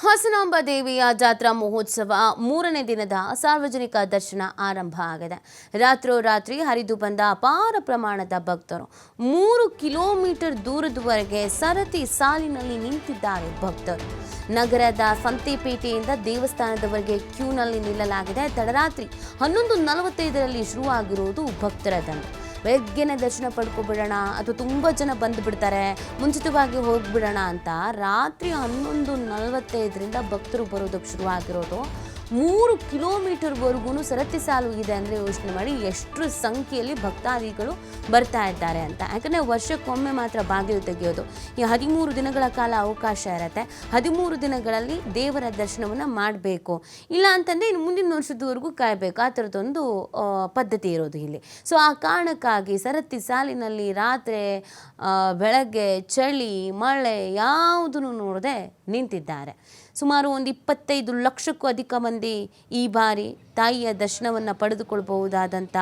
ಹಾಸನಾಂಬ ದೇವಿಯ ಜಾತ್ರಾ ಮಹೋತ್ಸವ ಮೂರನೇ ದಿನದ ಸಾರ್ವಜನಿಕ ದರ್ಶನ ಆರಂಭ ಆಗಿದೆ. ರಾತ್ರೋರಾತ್ರಿ ಹರಿದು ಬಂದ ಅಪಾರ ಪ್ರಮಾಣದ ಭಕ್ತರು ಮೂರು ಕಿಲೋಮೀಟರ್ ದೂರದವರೆಗೆ ಸರತಿ ಸಾಲಿನಲ್ಲಿ ನಿಂತಿದ್ದಾರೆ ಭಕ್ತರು. ನಗರದ ಸಂತೆಪೇಟೆಯಿಂದ ದೇವಸ್ಥಾನದವರೆಗೆ ಕ್ಯೂನಲ್ಲಿ ನಿಲ್ಲಲಾಗಿದೆ. ತಡರಾತ್ರಿ ಹನ್ನೊಂದು ನಲವತ್ತೈದರಲ್ಲಿ ಶುರುವಾಗಿರುವುದು ಭಕ್ತರ ದಂಡ. ಬೆಳಗ್ಗೆನೆ ದರ್ಶನ ಪಡ್ಕೊಬಿಡೋಣ ಅಥವಾ ತುಂಬ ಜನ ಬಂದು ಬಿಡ್ತಾರೆ, ಮುಂಚಿತವಾಗಿ ಹೋಗ್ಬಿಡೋಣ ಅಂತ ರಾತ್ರಿ ಹನ್ನೊಂದು ನಲವತ್ತೈದರಿಂದ ಭಕ್ತರು ಬರೋದಕ್ಕೆ ಶುರುವಾಗಿರೋದು. ಮೂರು ಕಿಲೋಮೀಟರ್ವರೆಗೂ ಸರತಿ ಸಾಲು ಇದೆ ಅಂದರೆ ಯೋಚನೆ ಮಾಡಿ ಎಷ್ಟು ಸಂಖ್ಯೆಯಲ್ಲಿ ಭಕ್ತಾದಿಗಳು ಬರ್ತಾ ಇದ್ದಾರೆ ಅಂತ. ಯಾಕಂದರೆ ವರ್ಷಕ್ಕೊಮ್ಮೆ ಮಾತ್ರ ಬಾಗಿಲು ತೆಗೆಯೋದು. ಈ ಹದಿಮೂರು ದಿನಗಳ ಕಾಲ ಅವಕಾಶ ಇರುತ್ತೆ. ಹದಿಮೂರು ದಿನಗಳಲ್ಲಿ ದೇವರ ದರ್ಶನವನ್ನು ಮಾಡಬೇಕು. ಇಲ್ಲ ಅಂತಂದರೆ ಇನ್ನು ಮುಂದಿನ ವರ್ಷದವರೆಗೂ ಕಾಯಬೇಕು. ಆ ಥರದ್ದೊಂದು ಪದ್ಧತಿ ಇರೋದು ಇಲ್ಲಿ. ಸೊ ಆ ಕಾರಣಕ್ಕಾಗಿ ಸರತಿ ಸಾಲಿನಲ್ಲಿ ರಾತ್ರಿ ಬೆಳಗ್ಗೆ, ಚಳಿ, ಮಳೆ ಯಾವುದನ್ನು ನೋಡದೆ ನಿಂತಿದ್ದಾರೆ. ಸುಮಾರು ಒಂದು ಇಪ್ಪತ್ತೈದು ಲಕ್ಷಕ್ಕೂ ಅಧಿಕ ಮಂದಿ ಈ ಬಾರಿ ತಾಯಿಯ ದರ್ಶನವನ್ನು ಪಡೆದುಕೊಳ್ಬಹುದಾದಂಥ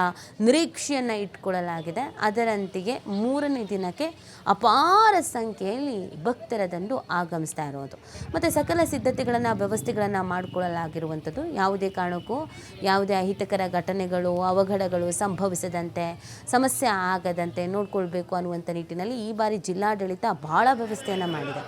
ನಿರೀಕ್ಷೆಯನ್ನು ಇಟ್ಕೊಳ್ಳಲಾಗಿದೆ. ಅದರಂತೆಯೇ ಮೂರನೇ ದಿನಕ್ಕೆ ಅಪಾರ ಸಂಖ್ಯೆಯಲ್ಲಿ ಭಕ್ತರ ದಂಡು ಆಗಮಿಸ್ತಾ ಇರೋದು ಮತ್ತು ಸಕಲ ಸಿದ್ಧತೆಗಳನ್ನು, ವ್ಯವಸ್ಥೆಗಳನ್ನು ಮಾಡಿಕೊಳ್ಳಲಾಗಿರುವಂಥದ್ದು ಯಾವುದೇ ಕಾರಣಕ್ಕೂ ಯಾವುದೇ ಅಹಿತಕರ ಘಟನೆಗಳು, ಅವಘಡಗಳು ಸಂಭವಿಸದಂತೆ, ಸಮಸ್ಯೆ ಆಗದಂತೆ ನೋಡಿಕೊಳ್ಬೇಕು ಅನ್ನುವಂಥ ನಿಟ್ಟಿನಲ್ಲಿ ಈ ಬಾರಿ ಜಿಲ್ಲಾಡಳಿತ ಬಹಳ ವ್ಯವಸ್ಥೆಯನ್ನು ಮಾಡಿದೆ.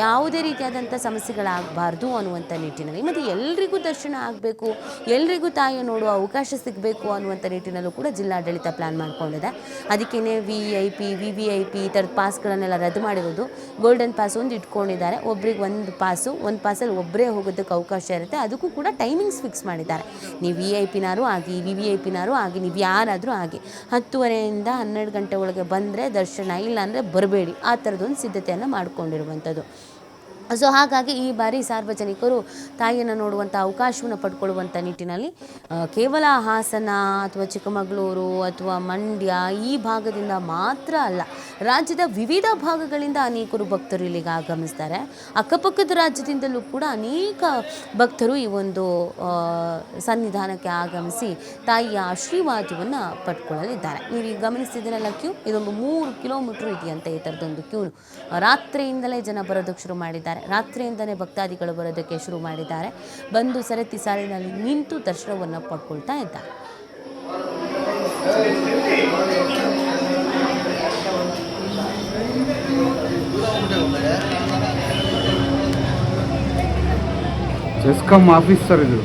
ಯಾವುದೇ ರೀತಿಯಾದಂಥ ಸಮಸ್ಯೆಗಳಾಗಬಾರ್ದು ಅನ್ನುವಂಥ ನಿಟ್ಟಿನಲ್ಲಿ. ಮತ್ತು ಎಲ್ರಿಗೂ ದರ್ಶನ ಆಗಬೇಕು, ಎಲ್ರಿಗೂ ತಾಯಿ ನೋಡುವ ಅವಕಾಶ ಸಿಗಬೇಕು ಅನ್ನುವಂಥ ನಿಟ್ಟಿನಲ್ಲೂ ಕೂಡ ಜಿಲ್ಲಾಡಳಿತ ಪ್ಲ್ಯಾನ್ ಮಾಡಿಕೊಂಡಿದೆ. ಅದಕ್ಕೇ V I P V V I P ಥರದ ಪಾಸ್ಗಳನ್ನೆಲ್ಲ ರದ್ದು ಮಾಡಿರೋದು ಗೋಲ್ಡನ್ ಪಾಸ್ ಒಂದು ಇಟ್ಕೊಂಡಿದ್ದಾರೆ. ಒಬ್ರಿಗೆ ಒಂದು ಪಾಸು, ಒಂದು ಪಾಸಲ್ಲಿ ಒಬ್ಬರೇ ಹೋಗೋದಕ್ಕೆ ಅವಕಾಶ ಇರುತ್ತೆ. ಅದಕ್ಕೂ ಕೂಡ ಟೈಮಿಂಗ್ಸ್ ಫಿಕ್ಸ್ ಮಾಡಿದ್ದಾರೆ. ನೀವು ವಿ ಐ ಪಿನಾರು ಆಗಿ ವಿ ವಿ ಐ ಪಿನಾರು ಆಗಿ, ನೀವು ಯಾರಾದರೂ ಆಗಿ ಹತ್ತುವರೆಯಿಂದ ಹನ್ನೆರಡು ಗಂಟೆ ಒಳಗೆ ಬಂದರೆ ದರ್ಶನ ಇಲ್ಲ ಅಂದರೆ ಬರಬೇಡಿ. ಆ ಥರದೊಂದು ಸಿದ್ಧತೆಯನ್ನು ಮಾಡಿಕೊಂಡಿರುವಂಥದ್ದು. ಸೊ ಹಾಗಾಗಿ ಈ ಬಾರಿ ಸಾರ್ವಜನಿಕರು ತಾಯಿಯನ್ನು ನೋಡುವಂಥ ಅವಕಾಶವನ್ನು ಪಡ್ಕೊಳ್ಳುವಂಥ ನಿಟ್ಟಿನಲ್ಲಿ ಕೇವಲ ಹಾಸನ ಅಥವಾ ಚಿಕ್ಕಮಗಳೂರು ಅಥವಾ ಮಂಡ್ಯ ಈ ಭಾಗದಿಂದ ಮಾತ್ರ ಅಲ್ಲ ರಾಜ್ಯದ ವಿವಿಧ ಭಾಗಗಳಿಂದ ಅನೇಕರು ಭಕ್ತರು ಇಲ್ಲಿಗೆ ಆಗಮಿಸ್ತಾರೆ. ಅಕ್ಕಪಕ್ಕದ ರಾಜ್ಯದಿಂದಲೂ ಕೂಡ ಅನೇಕ ಭಕ್ತರು ಈ ಒಂದು ಸನ್ನಿಧಾನಕ್ಕೆ ಆಗಮಿಸಿ ತಾಯಿಯ ಆಶೀರ್ವಾದವನ್ನು ಪಡ್ಕೊಳ್ಳಲಿದ್ದಾರೆ. ನೀವು ಈಗ ಗಮನಿಸ್ತಿದ್ದೀರಲ್ಲ ಕ್ಯೂ? ಇದೊಂದು ಮೂರು ಕಿಲೋಮೀಟ್ರ್ ಇದೆಯಂತ ಈ ಥರದೊಂದು ಕ್ಯೂ. ರಾತ್ರಿಯಿಂದಲೇ ಜನ ಬರೋದಕ್ಕೆ ಶುರು ಮಾಡಿದ್ದಾರೆ. ರಾತ್ರಿಯಿಂದಲೇ ಭಕ್ತಾದಿಗಳು ಬರೋದಕ್ಕೆ ಶುರು ಮಾಡಿದ್ದಾರೆ. ಬಂದು ಸರತಿ ಸಾಲಿನಲ್ಲಿ ನಿಂತು ದರ್ಶನವನ್ನು ಪಡ್ಕೊಳ್ತಾ ಇದ್ದಾರೆ. ఎస్కమ్ ఆఫీసర్ ఇది.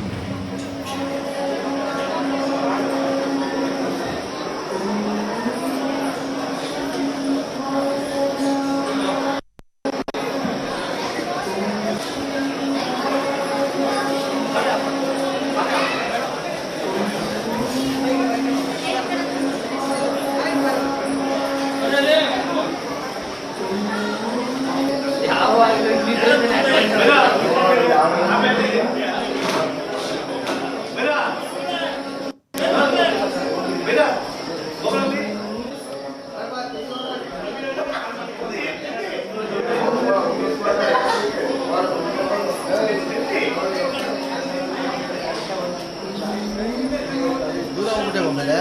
ಇದು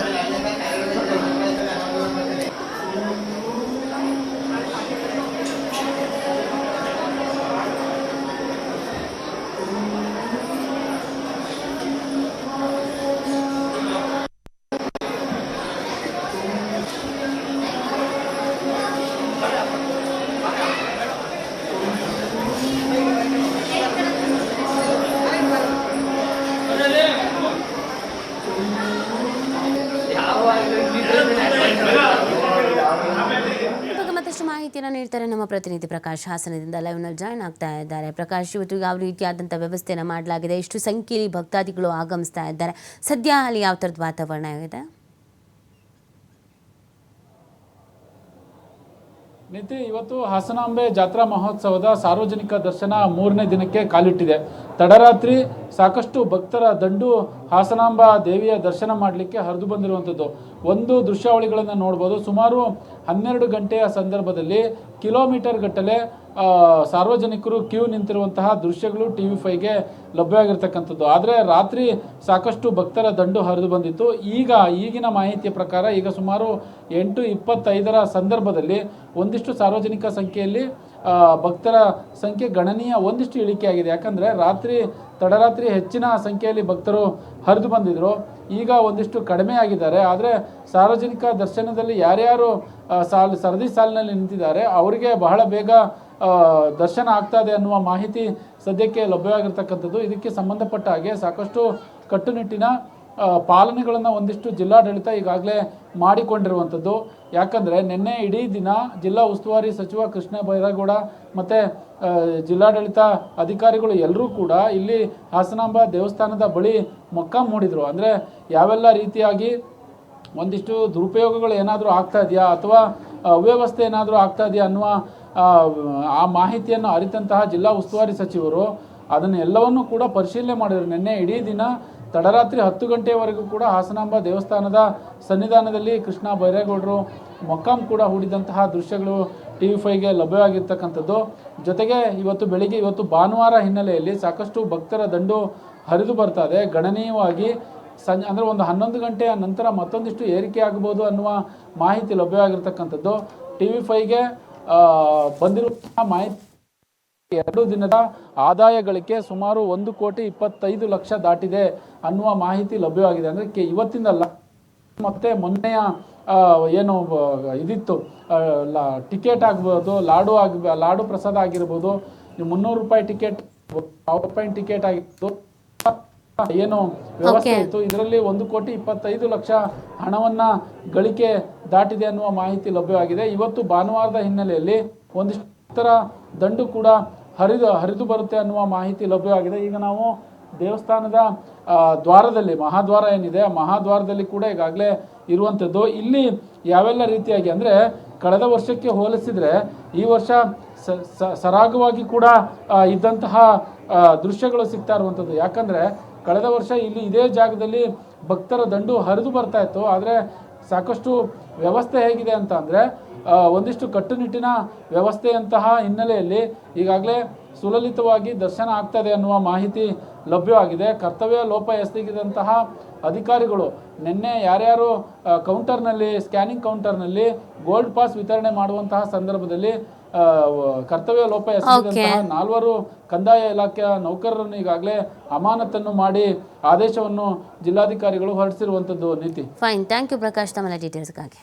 ಮಾಹಿತಿಯನ್ನು ನೀಡ್ತಾರೆ ನಮ್ಮ ಪ್ರತಿನಿಧಿ ಪ್ರಕಾಶ್ ಹಾಸನದಿಂದ ಲೈವ್ನಲ್ಲಿ ಜಾಯ್ನ್ ಆಗ್ತಾ ಇದ್ದಾರೆ. ಪ್ರಕಾಶ್, ಇವತ್ತು ಯಾವ ರೀತಿಯಾದಂಥ ವ್ಯವಸ್ಥೆಯನ್ನು ಮಾಡಲಾಗಿದೆ? ಎಷ್ಟು ಸಂಖ್ಯೆಯಲ್ಲಿ ಭಕ್ತಾದಿಗಳು ಆಗಮಿಸ್ತಾ ಇದ್ದಾರೆ? ಸದ್ಯ ಅಲ್ಲಿ ಯಾವ ಥರದ ವಾತಾವರಣ ಇದೆ? ನಿತಿ ಇವತ್ತು ಹಾಸನಾಂಬೆ ಜಾತ್ರಾ ಮಹೋತ್ಸವದ ಸಾರ್ವಜನಿಕ ದರ್ಶನ ಮೂರನೇ ದಿನಕ್ಕೆ ಕಾಲಿಟ್ಟಿದೆ. ತಡರಾತ್ರಿ ಸಾಕಷ್ಟು ಭಕ್ತರ ದಂಡು ಹಾಸನಾಂಬ ದೇವಿಯ ದರ್ಶನ ಮಾಡಲಿಕ್ಕೆ ಹರಿದು ಬಂದಿರುವಂಥದ್ದು. ಒಂದು ದೃಶ್ಯಾವಳಿಗಳನ್ನು ನೋಡ್ಬೋದು. ಸುಮಾರು ಹನ್ನೆರಡು ಗಂಟೆಯ ಸಂದರ್ಭದಲ್ಲಿ ಕಿಲೋಮೀಟರ್ ಗಟ್ಟಲೆ ಸಾರ್ವಜನಿಕರು ಕ್ಯೂ ನಿಂತಿರುವಂತಹ ದೃಶ್ಯಗಳು ಟಿ ವಿ ಫೈಗೆ ಲಭ್ಯವಾಗಿರ್ತಕ್ಕಂಥದ್ದು. ಆದರೆ ರಾತ್ರಿ ಸಾಕಷ್ಟು ಭಕ್ತರ ದಂಡು ಹರಿದು ಬಂದಿತ್ತು. ಈಗ ಈಗಿನ ಮಾಹಿತಿಯ ಪ್ರಕಾರ ಈಗ ಸುಮಾರು ಎಂಟು ಇಪ್ಪತ್ತೈದರ ಸಂದರ್ಭದಲ್ಲಿ ಒಂದಿಷ್ಟು ಸಾರ್ವಜನಿಕ ಸಂಖ್ಯೆಯಲ್ಲಿ ಭಕ್ತರ ಸಂಖ್ಯೆ ಗಣನೀಯ ಒಂದಿಷ್ಟು ಇಳಿಕೆಯಾಗಿದೆ. ಯಾಕಂದರೆ ರಾತ್ರಿ ತಡರಾತ್ರಿ ಹೆಚ್ಚಿನ ಸಂಖ್ಯೆಯಲ್ಲಿ ಭಕ್ತರು ಹರಿದು ಬಂದಿದ್ರು. ಈಗ ಒಂದಿಷ್ಟು ಕಡಿಮೆ ಆಗಿದ್ದಾರೆ. ಆದರೆ ಸಾರ್ವಜನಿಕ ದರ್ಶನದಲ್ಲಿ ಯಾರ್ಯಾರು ಸಾಲು, ಸರದಿ ಸಾಲಿನಲ್ಲಿ ನಿಂತಿದ್ದಾರೆ, ಅವರಿಗೆ ಬಹಳ ಬೇಗ ದರ್ಶನ ಆಗ್ತಾ ಇದೆ ಅನ್ನುವ ಮಾಹಿತಿ ಸದ್ಯಕ್ಕೆ ಲಭ್ಯವಾಗಿರ್ತಕ್ಕಂಥದ್ದು. ಇದಕ್ಕೆ ಸಂಬಂಧಪಟ್ಟ ಹಾಗೆ ಸಾಕಷ್ಟು ಕಟ್ಟುನಿಟ್ಟಿನ ಪಾಲನೆಗಳನ್ನು ಒಂದಿಷ್ಟು ಜಿಲ್ಲಾಡಳಿತ ಈಗಾಗಲೇ ಮಾಡಿಕೊಂಡಿರುವಂಥದ್ದು. ಯಾಕಂದರೆ ನಿನ್ನೆ ಇಡೀ ದಿನ ಜಿಲ್ಲಾ ಉಸ್ತುವಾರಿ ಸಚಿವ ಕೃಷ್ಣ ಬೈರೇಗೌಡ ಮತ್ತು ಜಿಲ್ಲಾಡಳಿತ ಅಧಿಕಾರಿಗಳು ಎಲ್ಲರೂ ಕೂಡ ಇಲ್ಲಿ ಹಾಸನಾಂಬ ದೇವಸ್ಥಾನದ ಬಳಿ ಮೊಕ್ಕಾಂ ಮೂಡಿದರು. ಅಂದರೆ ಯಾವೆಲ್ಲ ರೀತಿಯಾಗಿ ಒಂದಿಷ್ಟು ದುರುಪಯೋಗಗಳು ಏನಾದರೂ ಆಗ್ತಾ ಇದೆಯಾ ಅಥವಾ ಅವ್ಯವಸ್ಥೆ ಏನಾದರೂ ಆಗ್ತಾ ಇದೆಯಾ ಅನ್ನುವ ಆ, ಮಾಹಿತಿಯನ್ನು ಅರಿತಂತಹ ಜಿಲ್ಲಾ ಉಸ್ತುವಾರಿ ಸಚಿವರು ಅದನ್ನು ಎಲ್ಲವನ್ನೂ ಕೂಡ ಪರಿಶೀಲನೆ ಮಾಡಿದರು. ನಿನ್ನೆ ಇಡೀ ದಿನ ತಡರಾತ್ರಿ ಹತ್ತು ಗಂಟೆಯವರೆಗೂ ಕೂಡ ಹಾಸನಾಂಬ ದೇವಸ್ಥಾನದ ಸನ್ನಿಧಾನದಲ್ಲಿ ಕೃಷ್ಣ ಬೈರೇಗೌಡರು ಮೊಕ್ಕಾಂ ಕೂಡ ಹೂಡಿದಂತಹ ದೃಶ್ಯಗಳು ಟಿ ವಿ ಫೈವ್ಗೆ ಲಭ್ಯವಾಗಿರ್ತಕ್ಕಂಥದ್ದು. ಜೊತೆಗೆ ಇವತ್ತು ಬೆಳಿಗ್ಗೆ, ಇವತ್ತು ಭಾನುವಾರ ಹಿನ್ನೆಲೆಯಲ್ಲಿ ಸಾಕಷ್ಟು ಭಕ್ತರ ದಂಡು ಹರಿದು ಬರ್ತಾ ಇದೆ. ಗಣನೀಯವಾಗಿ ಸಂಜೆ, ಅಂದರೆ ಒಂದು ಹನ್ನೊಂದು ಗಂಟೆಯ ನಂತರ ಮತ್ತೊಂದಿಷ್ಟು ಏರಿಕೆ ಆಗಬಹುದು ಅನ್ನುವ ಮಾಹಿತಿ ಲಭ್ಯವಾಗಿರ್ತಕ್ಕಂಥದ್ದು. ಟಿ ವಿ ಫೈವ್ಗೆ ಬಂದಿರುವಂತಹ ಮಾಹಿತಿ ಎರಡು ದಿನದ ಆದಾಯ ಗಳಿಕೆ ಸುಮಾರು ಒಂದು ಕೋಟಿ ಇಪ್ಪತ್ತೈದು ಲಕ್ಷ ದಾಟಿದೆ ಅನ್ನುವ ಮಾಹಿತಿ ಲಭ್ಯವಾಗಿದೆ. ಅಂದರೆ ಇವತ್ತಿನ ಇವತ್ತಿಂದಲ್ಲ ಮತ್ತೆ ಮೊನ್ನೆಯ ಏನು ಇದಿತ್ತು ಟಿಕೆಟ್ ಆಗ್ಬೋದು ಲಾಡು ಆಗಿ ಲಾಡು ಪ್ರಸಾದ ಆಗಿರ್ಬೋದು ಮುನ್ನೂರು ರೂಪಾಯಿ ಟಿಕೆಟ್ ಸಾವಿರ ರೂಪಾಯಿ ಟಿಕೆಟ್ ಆಗಿತ್ತು ಏನು ವ್ಯವಸ್ಥೆ ಇತ್ತು ಇದರಲ್ಲಿ ಒಂದು ಕೋಟಿ ಇಪ್ಪತ್ತೈದು ಲಕ್ಷ ಹಣವನ್ನ ಗಳಿಕೆ ದಾಟಿದೆ ಅನ್ನುವ ಮಾಹಿತಿ ಲಭ್ಯವಾಗಿದೆ. ಇವತ್ತು ಭಾನುವಾರದ ಹಿನ್ನೆಲೆಯಲ್ಲಿ ಒಂದಿಷ್ಟು ದಂಡು ಕೂಡ ಹರಿದು ಹರಿದು ಬರುತ್ತೆ ಅನ್ನುವ ಮಾಹಿತಿ ಲಭ್ಯವಾಗಿದೆ ಈಗ ನಾವು ದೇವಸ್ಥಾನದ ದ್ವಾರದಲ್ಲಿ, ಮಹಾದ್ವಾರ ಏನಿದೆ ಮಹಾದ್ವಾರದಲ್ಲಿ ಕೂಡ ಈಗಾಗಲೇ ಇರುವಂಥದ್ದು. ಇಲ್ಲಿ ಯಾವೆಲ್ಲ ರೀತಿಯಾಗಿ ಅಂದರೆ ಕಳೆದ ವರ್ಷಕ್ಕೆ ಹೋಲಿಸಿದರೆ ಈ ವರ್ಷ ಸರಾಗವಾಗಿ ಕೂಡ ಇದ್ದಂತಹ ದೃಶ್ಯಗಳು ಸಿಗ್ತಾ ಇರುವಂಥದ್ದು. ಯಾಕಂದರೆ ಕಳೆದ ವರ್ಷ ಇಲ್ಲಿ ಇದೇ ಜಾಗದಲ್ಲಿ ಭಕ್ತರ ದಂಡು ಹರಿದು ಬರ್ತಾ ಇತ್ತು. ಆದರೆ ಸಾಕಷ್ಟು ವ್ಯವಸ್ಥೆ ಹೇಗಿದೆ ಅಂತ ಅಂದರೆ ಒಂದಿಷ್ಟು ಕಟ್ಟುನಿಟ್ಟಿನ ವ್ಯವಸ್ಥೆಯಂತಹ ಹಿನ್ನೆಲೆಯಲ್ಲಿ ಈಗಾಗಲೇ ಸುಲಲಿತವಾಗಿ ದರ್ಶನ ಆಗ್ತದೆ ಅನ್ನುವ ಮಾಹಿತಿ ಲಭ್ಯವಾಗಿದೆ. ಕರ್ತವ್ಯ ಲೋಪ ಎಸಗಿದಂತಹ ಅಧಿಕಾರಿಗಳು ನಿನ್ನೆ ಯಾರ್ಯಾರು ಕೌಂಟರ್ನಲ್ಲಿ ಸ್ಕ್ಯಾನಿಂಗ್ ಕೌಂಟರ್ನಲ್ಲಿ ಗೋಲ್ಡ್ ಪಾಸ್ ವಿತರಣೆ ಮಾಡುವಂತಹ ಸಂದರ್ಭದಲ್ಲಿ ಕರ್ತವ್ಯ ಲೋಪ ಎಸಗಿದಂತಹ ನಾಲ್ವರು ಕಂದಾಯ ಇಲಾಖೆಯ ನೌಕರರನ್ನು ಈಗಾಗಲೇ ಅಮಾನತನ್ನು ಮಾಡಿ ಆದೇಶವನ್ನು ಜಿಲ್ಲಾಧಿಕಾರಿಗಳು ಹೊರಡಿಸಿರುವಂಥದ್ದು ನೀತಿ. Fine thank you Prakash. ತಮ್ಮ ಡೀಟೇಲ್ಸ್ಗಾಗಿ